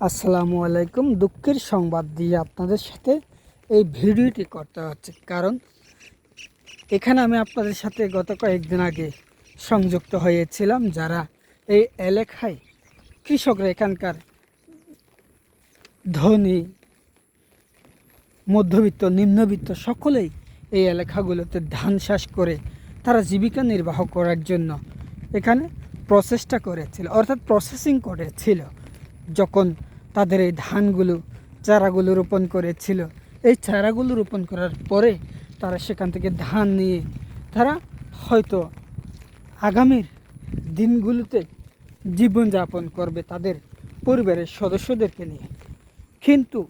আসসালামু আলাইকুম। দুঃখের সংবাদ দিয়ে আপনাদের সাথে এই ভিডিওটি করতে হচ্ছে। কারণ এখানে আমি আপনাদের সাথে গত কয়েকদিন আগে সংযুক্ত হয়েছিলাম, যারা এই এলাকায় কৃষকরা এখানকার ধনী, মধ্যবিত্ত, নিম্নবিত্ত সকলেই এই এলাকাগুলোতে ধান চাষ করে তারা জীবিকা নির্বাহ করার জন্য এখানে প্রচেষ্টা করেছিল, অর্থাৎ প্রসেসিং করেছিল। যখন তাদের এই ধানগুলো, চারাগুলো রোপণ করেছিল, এই চারাগুলো রোপণ করার পরে তারা সেখান থেকে ধান নিয়ে, তারা হয়তো আগামীর দিনগুলোতে জীবনযাপন করবে তাদের পরিবারের সদস্যদেরকে নিয়ে। কিন্তু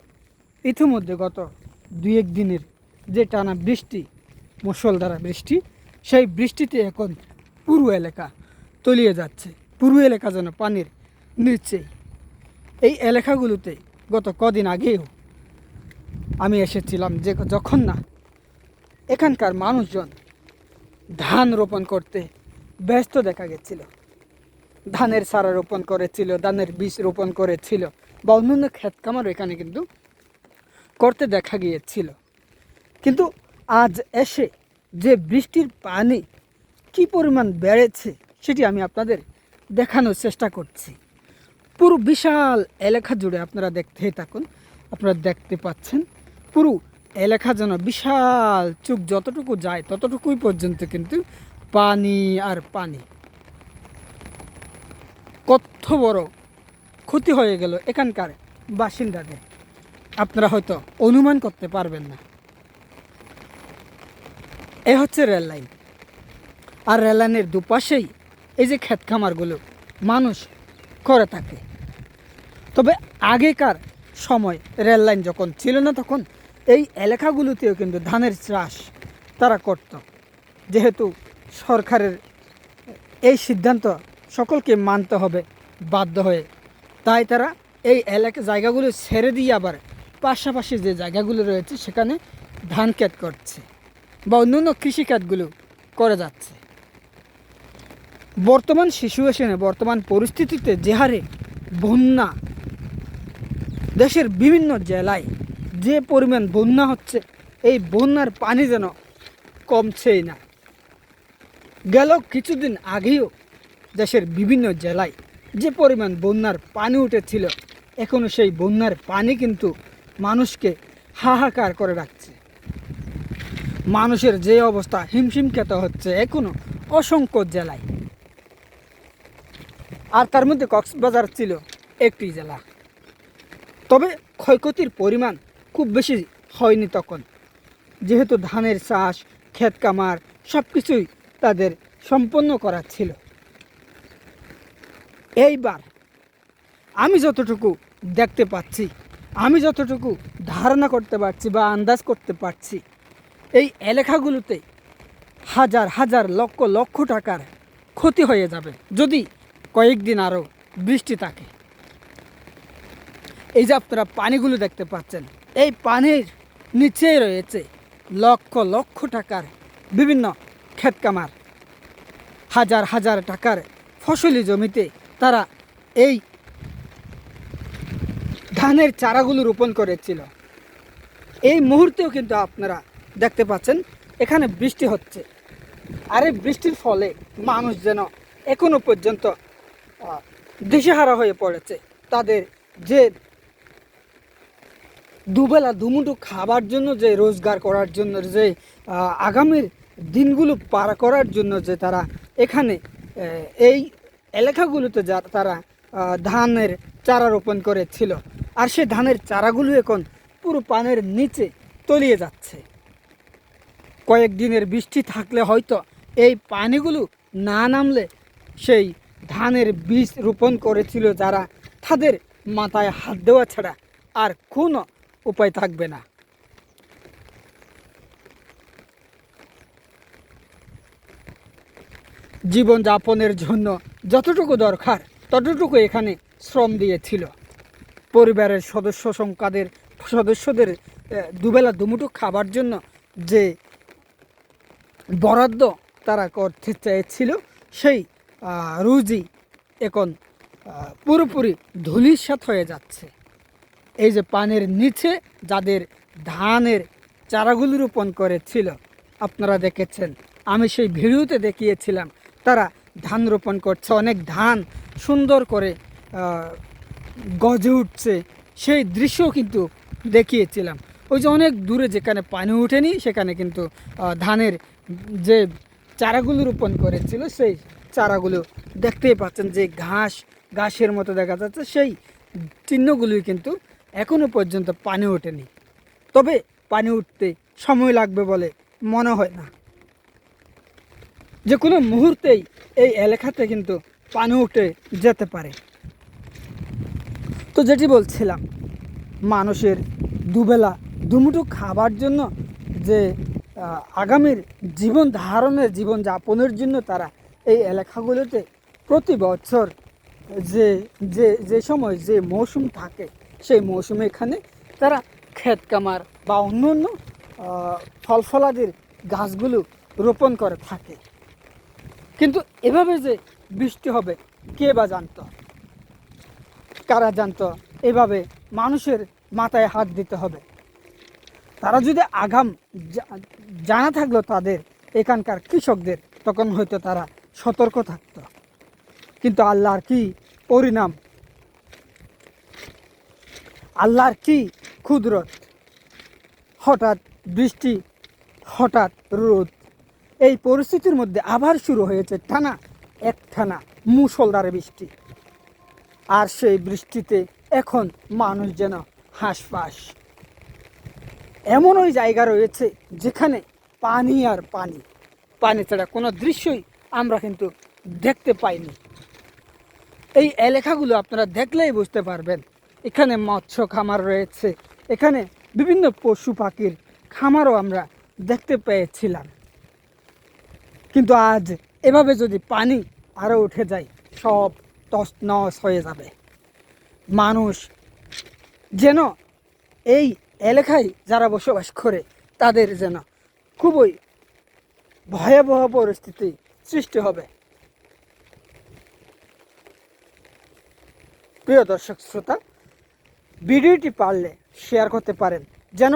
ইতিমধ্যে গত এক দিনের যে টানা বৃষ্টি মুষলধারা বৃষ্টি, সেই বৃষ্টিতে এখন পুরো এলাকা তলিয়ে যাচ্ছে। পুরো এলাকা যেন পানির নিচে এই এলাকাগুলোতে গত কদিন আগেও আমি এসেছিলাম যে যখন না এখানকার মানুষজন ধান রোপণ করতে ব্যস্ত দেখা গেছিল। ধানের সারা রোপণ করেছিল, ধানের বীজ রোপণ করেছিল বা অন্যান্য ক্ষেত কামারও এখানে কিন্তু করতে দেখা গিয়েছিল। কিন্তু আজ এসে যে বৃষ্টির পানি কি পরিমাণ বেড়েছে সেটি আমি আপনাদের দেখানোর চেষ্টা করছি। পুরো বিশাল এলাকা জুড়ে আপনারা দেখতেই থাকুন, আপনারা দেখতে পাচ্ছেন। পুরো এলাকা যেন বিশাল চুক যতটুকু যায় ততটুকুই পর্যন্ত কিন্তু পানি আর পানি। কত বড় ক্ষতি হয়ে গেল এখানকার বাসিন্দাদের। আপনারা হয়তো অনুমান করতে পারবেন না। এ হচ্ছে রেল লাইন আর রেল লাইনের দুপাশেই এই যে ক্ষেত খামারগুলো, মানুষ করে থাকে। তবে আগেকার সময় রেল লাইন যখন ছিল না তখন এই এলাকাগুলোতেও কিন্তু ধানের চাষ তারা করত। যেহেতু সরকারের এই সিদ্ধান্ত সকলকে মানতে হবে, বাধ্য হয়ে। তাই তারা এই এলাকা জায়গাগুলো ছেড়ে দিয়ে আবার পাশাপাশি যে জায়গাগুলো রয়েছে সেখানে ধান ক্ষেত করছে বা অন্যান্য কৃষিকাজগুলো করে যাচ্ছে। বর্তমান সিচুয়েশনে বর্তমান পরিস্থিতিতে যে হারে বন্যা দেশের বিভিন্ন জেলায় যে পরিমাণ বন্যা হচ্ছে, এই বন্যার পানি যেন কমছেই না। গেল কিছুদিন আগেও দেশের বিভিন্ন জেলায় যে পরিমাণ বন্যার পানি উঠেছিল এখনও সেই বন্যার পানি কিন্তু মানুষকে হাহাকার করে রাখছে। মানুষের যে অবস্থা হিমশিম খেতে হচ্ছে এখনও অসংখ্য জেলায়। আর তার মধ্যে কক্সবাজার ছিল একটি জেলা। তবে ক্ষয়ক্ষতির পরিমাণ খুব বেশি হয়নি তখন। যেহেতু ধানের চাষ, ক্ষেত কামার সব কিছুই তাদের সম্পন্ন করা ছিল। এইবার আমি যতটুকু দেখতে পাচ্ছি, আমি যতটুকু ধারণা করতে পারছি বা আন্দাজ করতে পারছি, এই এলাকাগুলোতে হাজার হাজার লক্ষ লক্ষ টাকার ক্ষতি হয়ে যাবে। যদি কয়েকদিন আরও বৃষ্টি থাকে। এই যে আপনারা পানিগুলো দেখতে পাচ্ছেন, এই পানির নিচেই রয়েছে লক্ষ লক্ষ টাকার বিভিন্ন ক্ষেত কামার হাজার হাজার টাকার ফসলি জমিতে তারা এই ধানের চারাগুলো রোপণ করেছিল। এই মুহূর্তেও কিন্তু আপনারা দেখতে পাচ্ছেন, এখানে বৃষ্টি হচ্ছে। আর এই বৃষ্টির ফলে মানুষ যেন এখনও পর্যন্ত দিশেহারা হয়ে পড়েছে। তাদের যে দুবেলা দুমুঠো খাবার জন্য যে রোজগার করার জন্য যে আগামীর দিনগুলো পার করার জন্য যে তারা এখানে এই এলাকাগুলোতে যা তারা ধানের চারা রোপণ করেছিল। আর সে ধানের চারাগুলো এখন পুরো পানের নিচে তলিয়ে যাচ্ছে। কয়েকদিনের বৃষ্টি থাকলে হয়তো এই পানিগুলো না নামলে সেই ধানের বীজ রোপণ করেছিল যারা, তাদের মাথায় হাত দেওয়া ছাড়া আর কোনো উপায় থাকবে না। জীবনযাপনের জন্য যতটুকু দরকার, ততটুকু এখানে শ্রম দিয়েছিল। পরিবারের সদস্য সংখ্যাদের, সদস্যদের দুবেলা দুমুঠো খাবার জন্য যে বরাদ্দ তারা করতে চেয়েছিল, সেই রুজি এখন পুরোপুরি ধুলিসাৎ হয়ে যাচ্ছে। এই যে পানের নিচে যাদের ধানের চারাগুলো রোপণ করেছিল, আপনারা দেখেছেন, আমি সেই ভিডিওতে দেখিয়েছিলাম, তারা ধান রোপণ করছে, অনেক ধান সুন্দর করে গজে উঠছে, সেই দৃশ্য কিন্তু দেখিয়েছিলাম। ওই যে অনেক দূরে যেখানে পানি ওঠেনি, সেখানে কিন্তু ধানের যে চারাগুলো রোপণ করেছিল, সেই চারাগুলো দেখতেই পাচ্ছেন যে ঘাস, ঘাসের মতো দেখা যাচ্ছে। সেই চিহ্নগুলোই কিন্তু এখনও পর্যন্ত পানি ওঠেনি। তবে পানি উঠতে সময় লাগবে বলে মনে হয় না। যে কোনো মুহূর্তেই এই এলাকাতে কিন্তু পানি উঠে যেতে পারে। তো যেটি বলছিলাম, মানুষের দুবেলা, দুমুঠো খাবার জন্য যে আগামীর জীবন ধারণের জীবন যাপনের জন্য তারা এই এলাকাগুলোতে প্রতি বছর যে যে যে সময় যে মৌসুম থাকে, সেই মৌসুমে এখানে তারা ক্ষেত কামার বা অন্য অন্য ফল ফলাদির গাছগুলো রোপণ করে থাকে। কিন্তু এভাবে যে বৃষ্টি হবে, কে বা জানত? কারা জানত? এভাবে মানুষের মাথায় হাত দিতে হবে। তারা যদি আগাম জানা থাকল তাদের, এখানকার কৃষকদের, তখন হয়তো তারা সতর্ক থাকত। কিন্তু আল্লাহর কি পরিণাম আল্লাহর কি ক্ষুদ্রত হঠাৎ বৃষ্টি, হঠাৎ রোদ। এই পরিস্থিতির মধ্যে আবার শুরু হয়েছে টানা এক টানা মুসলধারে বৃষ্টি। আর সেই বৃষ্টিতে এখন মানুষ যেন হাঁসফাঁস। এমন ওই জায়গা রয়েছে যেখানে পানি আর পানি। পানি ছাড়া কোনো দৃশ্যই আমরা কিন্তু দেখতে পাইনি। এই এলাকাগুলো আপনারা দেখলেই বুঝতে পারবেন। এখানে মৎস্য খামার রয়েছে। এখানে বিভিন্ন পশু পাখির খামারও আমরা দেখতে পেয়েছিলাম। কিন্তু আজ এভাবে যদি পানি আরও উঠে যায়, সব তছনছ হয়ে যাবে। মানুষ যেন এই এলাকায় যারা বসবাস করে, তাদের যেন খুবই ভয়াবহ পরিস্থিতি সৃষ্টি হবে। প্রিয় দর্শক শ্রোতা, ভিডিওটি পারলে শেয়ার করতে পারেন, যেন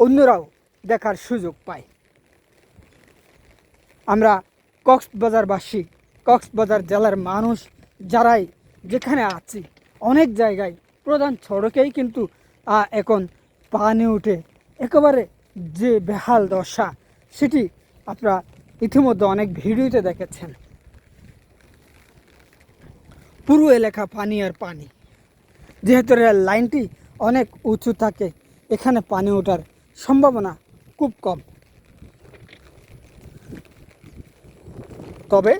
অন্যরাও দেখার সুযোগ পায়। আমরা কক্সবাজারবাসী, কক্সবাজার জেলার মানুষ যারাই যেখানে আছি, অনেক জায়গায় প্রধান সড়কেই কিন্তু এখন পানি উঠে, একেবারে যে বেহাল দশা, সেটি আপনারা ইতিমধ্যে অনেক ভিডিওতে দেখেছেন। পুরো এলাকা পানি আর পানি। যেহেতু রেল লাইনটি অনেক উঁচু থাকে, এখানে পানি ওঠার সম্ভাবনা খুব কম। তবে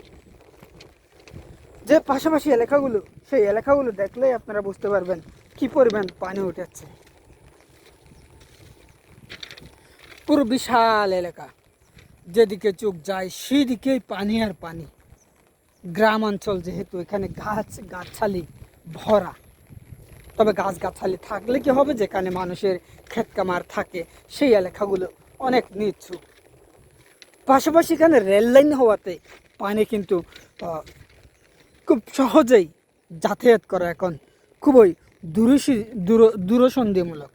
যে পাশাপাশি এলাকাগুলো, সেই এলাকাগুলো দেখলেই আপনারা বুঝতে পারবেন কি পরিমাণ পানি উঠেছে। পুরো বিশাল এলাকা। যেদিকে চোখ যায়, সেদিকেই পানি আর পানি। গ্রাম অঞ্চল যেহেতু এখানে গাছ গাছালি ভরা, তবে গাছ গাছালি থাকলে কি হবে? যেখানে মানুষের ক্ষেত কামার থাকে, সেই এলাকাগুলো অনেক নিচু। পাশাপাশি এখানে রেল লাইন হওয়াতে পানি কিন্তু খুব সহজেই যাতায়াত করা এখন খুবই দূরসি, দূর, দূরসন্ধিমূলক,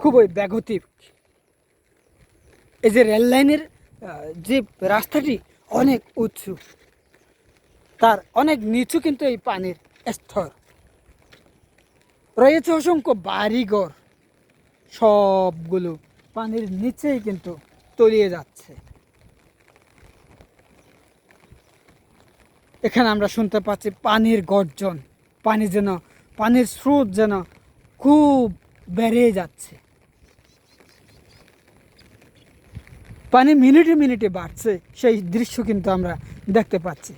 খুবই ব্যাগতিক এই যে রেল লাইনের যে রাস্তাটি অনেক উঁচু, তার অনেক নিচু কিন্তু এই পানির স্তর। রয়েছে অসংখ্য বাড়িঘর, সবগুলো পানির নিচেই কিন্তু তলিয়ে যাচ্ছে। এখানে আমরা শুনতে পাচ্ছি পানির গর্জন, পানি যেন, পানির স্রোত যেন খুব বেড়ে যাচ্ছে। পানি মিনিটে মিনিটে বাড়ছে সেই দৃশ্য কিন্তু আমরা দেখতে পাচ্ছি।